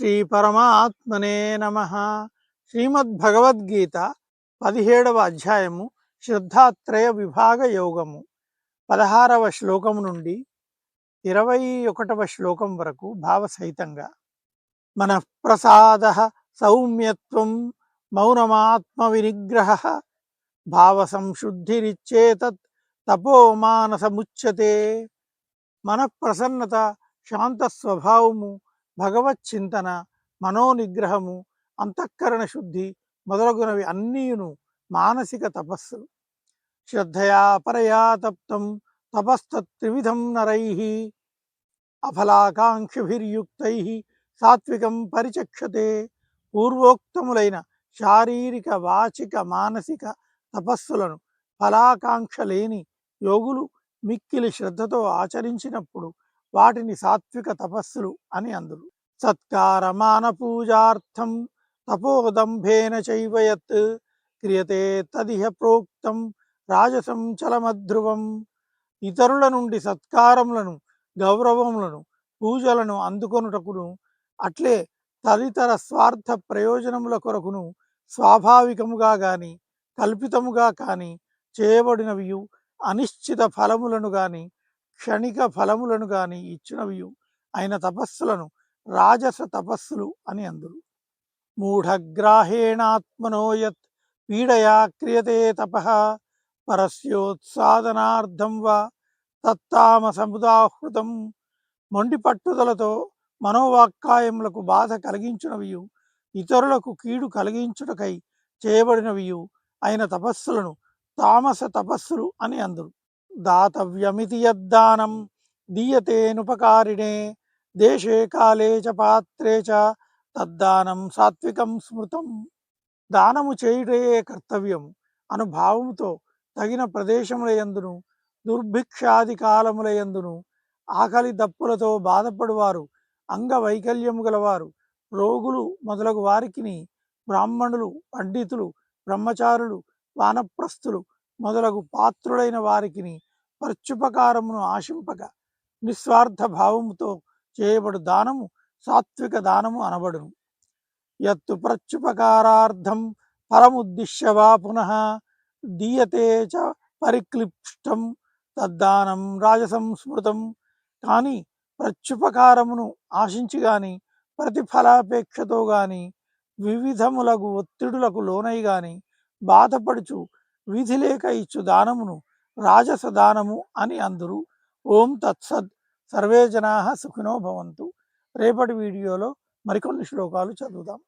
శ్రీ పరమాత్మనే నమ. శ్రీమద్భగవద్గీత పదిహేడవ అధ్యాయము శ్రద్ధాత్రయ విభాగ యోగము. పదహారవ శ్లోకం నుండి ఇరవై ఒకటవ శ్లోకం వరకు భావసహితంగా. మనఃప్రసాద సౌమ్యత్వం మౌనమాత్మ వినిగ్రహ భావ సంశుద్ధిరిచ్చేతత్ తపోమానసముచ్యతే మనఃప్రసన్నత శాంత స్వభావము భగవత్ చింతన మనోనిగ్రహము అంతఃకరణ శుద్ధి మొదలగునవి అన్నీయును మానసిక తపస్సులు శ్రద్ధయా పరయా తప్తం తపస్తత్రివిధం నరై అఫలాకాంక్షభిర్యుక్తై సాత్వికం పరిచక్షతే పూర్వోక్తములైన శారీరక వాచిక మానసిక తపస్సులను ఫలాకాంక్ష లేని యోగులు మిక్కిలి శ్రద్ధతో ఆచరించినప్పుడు వాటిని సాత్విక తపస్సులు అని అందురు. సత్కారమాన పూజార్థం తపోదంభేన చైవయత్ క్రియతే తదిహ ప్రోక్తం రాజసం చలమధ్రువం. ఇతరుల నుండి సత్కారములను గౌరవములను పూజలను అందుకొనుటకును అట్లే తదితర స్వార్థ ప్రయోజనముల కొరకును స్వాభావికముగా గాని కల్పితముగా కానీ చేయబడినవియు అనిశ్చిత ఫలములను గాని క్షణిక ఫలములను గాని ఇచ్చినవి ఆయన తపస్సులను రాజస తపస్సులు అని అందురు. మూఢగ్రాహేణాత్మనోయత్ పీడయా క్రియతే తప పరస్యోత్సాదనార్థం వా తత్తామసముదాహృతం మొండి పట్టుదలతో మనోవాక్కాయములకు బాధ కలిగించినవియు ఇతరులకు కీడు కలిగించుటకై చేయబడినవియు అయిన తపస్సులను తామస తపస్సులు అని అందురు. దాతవ్యమితి యద్దానం దీయతేనుపకారిణే దేశే కాలే చ పాత్రే చ తద్దానం సాత్వికం స్మృతం. దానము చేయుటయే కర్తవ్యం అనుభావముతో తగిన ప్రదేశముల యందును దుర్భిక్షాది కాలముల యందును ఆకలి దప్పులతో బాధపడువారు అంగవైకల్యము గలవారు రోగులు మొదలగు వారికిని బ్రాహ్మణులు పండితులు బ్రహ్మచారులు వానప్రస్థులు మొదలగు పాత్రులైన వారికిని ప్రత్యుపకారమును ఆశింపక నిస్వార్థ భావముతో చేయబడు దానము సాత్విక దానము అనబడును. యత్తు ప్రత్యుపకారార్థం పరముద్దిశ్య వా పునః దీయతే చ పరిక్లిష్టం తద్దానం రాజసం స్మృతం కానీ ప్రత్యుపకారమును ఆశించి గాని ప్రతిఫలాపేక్షతో గాని వివిధములకు ఒత్తిడులకు లోనై గాని బాధపడుచు విధి లేక ఇచ్చు దానమును రాజసదానము అని అందురు ఓం తత్సత్ సర్వే జనా సుఖినో భవంతు. రేపటి వీడియోలో మరికొన్ని శ్లోకాలు చదువుదాం.